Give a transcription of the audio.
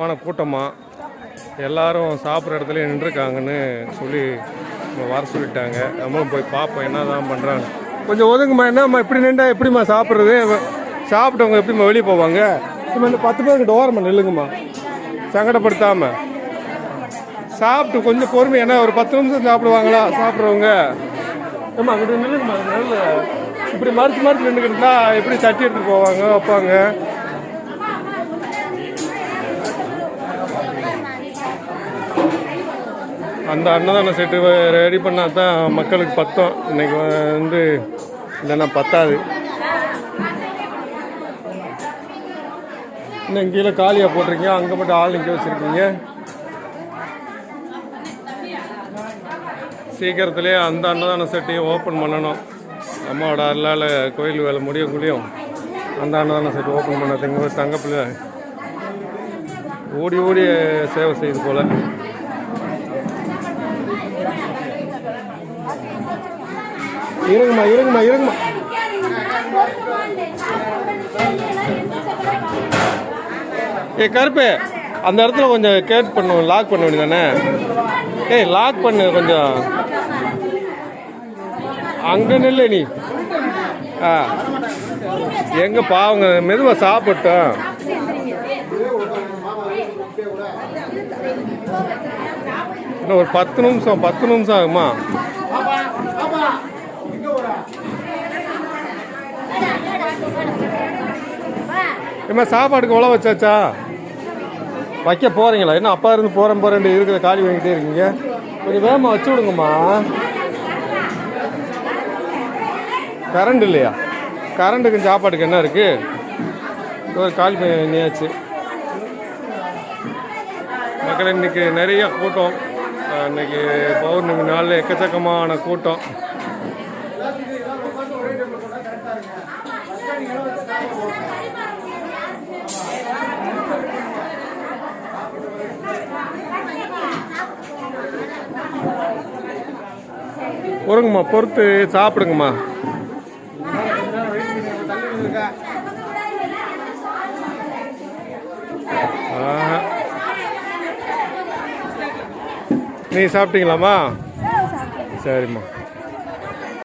மான கூட்டமாக எல்லாரும் சாப்பிட்ற இடத்துல நின்றுருக்காங்கன்னு சொல்லி நம்ம வர சொல்லிட்டாங்க. நம்மளும் போய் பார்ப்போம் என்ன தான் பண்ணுறாங்க கொஞ்சம் ஒதுங்கம்மா என்னம்மா இப்படி நின்றா எப்படிம்மா சாப்பிட்றது? சாப்பிட்டவங்க எப்படிம்மா வெளியே போவாங்க? சும்மா இந்த பத்து பேருக்கு ஓரமாக நில்லுங்கம்மா. சங்கடப்படுத்தாமல் சாப்பிட்டு கொஞ்சம் பொறுமை. என்ன ஒரு பத்து நிமிஷம் சாப்பிடுவாங்களா சாப்பிட்றவங்க? ஏம்மா அங்கிட்ட நில்லுங்கம்மா. நல்ல இப்படி மறுத்து மறுத்து நின்றுக்கிட்டா எப்படி தட்டி எடுத்துட்டு போவாங்க வைப்பாங்க? அந்த அன்னதான செட்டு ரெடி பண்ணால் தான் மக்களுக்கு பத்தம் இன்னைக்கு வந்து இல்லைன்னா பத்தாது. இன்னும் கீழே காலியாக போட்டிருக்கீங்க. அங்கே மட்டும் ஆள் நிற்க வச்சுருக்கீங்க. சீக்கிரத்திலே அந்த அன்னதான செட்டையும் ஓப்பன் பண்ணணும். அம்மாவோட அல்லால் கோயில் வேலை முடியக்குள்ளேயும் அந்த அன்னதான செட்டு ஓப்பன் பண்ண தங்க தங்கப்பிள்ளை ஓடி ஓடி சேவை செய்யுது போல். இருங்கம்மா இருங்கம்மா இருங்கம்மா ஏ கருப்பு அந்த இடத்துல கொஞ்சம் கேட் பண்ணுவோம் லாக் பண்ண வேண்டியதானே ஏய் லாக் பண்ணு கொஞ்சம். அங்கே நில்ல நீ. ஆ. எங்கே பாவங்க மெதுவாக சாப்பிட்டோம். இன்னும் ஒரு பத்து நிமிஷம் பத்து நிமிஷம் ஆகுமா? இம்மா சாப்பாடுக்கு உழவு வச்சாச்சா? வைக்க போகிறீங்களா என்ன அப்பா இருந்து போகிறேன் போகிறேன் இருக்கிற காலி வாங்கிட்டே இருக்கீங்க? கொஞ்சம் வேகமாக வச்சு விடுங்கம்மா. கரண்ட் இல்லையா? கரண்ட்டுக்கு சாப்பாட்டுக்கு என்ன இருக்குது ஒரு காலி பண்ணியாச்சு மக்கள் இன்னைக்கு நிறைய கூட்டம். இன்றைக்கி பௌர்ணமி நாளில் எக்கச்சக்கமான கூட்டம். பொறுங்கம்மா பொறுத்து சாப்பிடுங்கம்மா. நீ சாப்பிட்டீங்களாம்மா? சரிம்மா.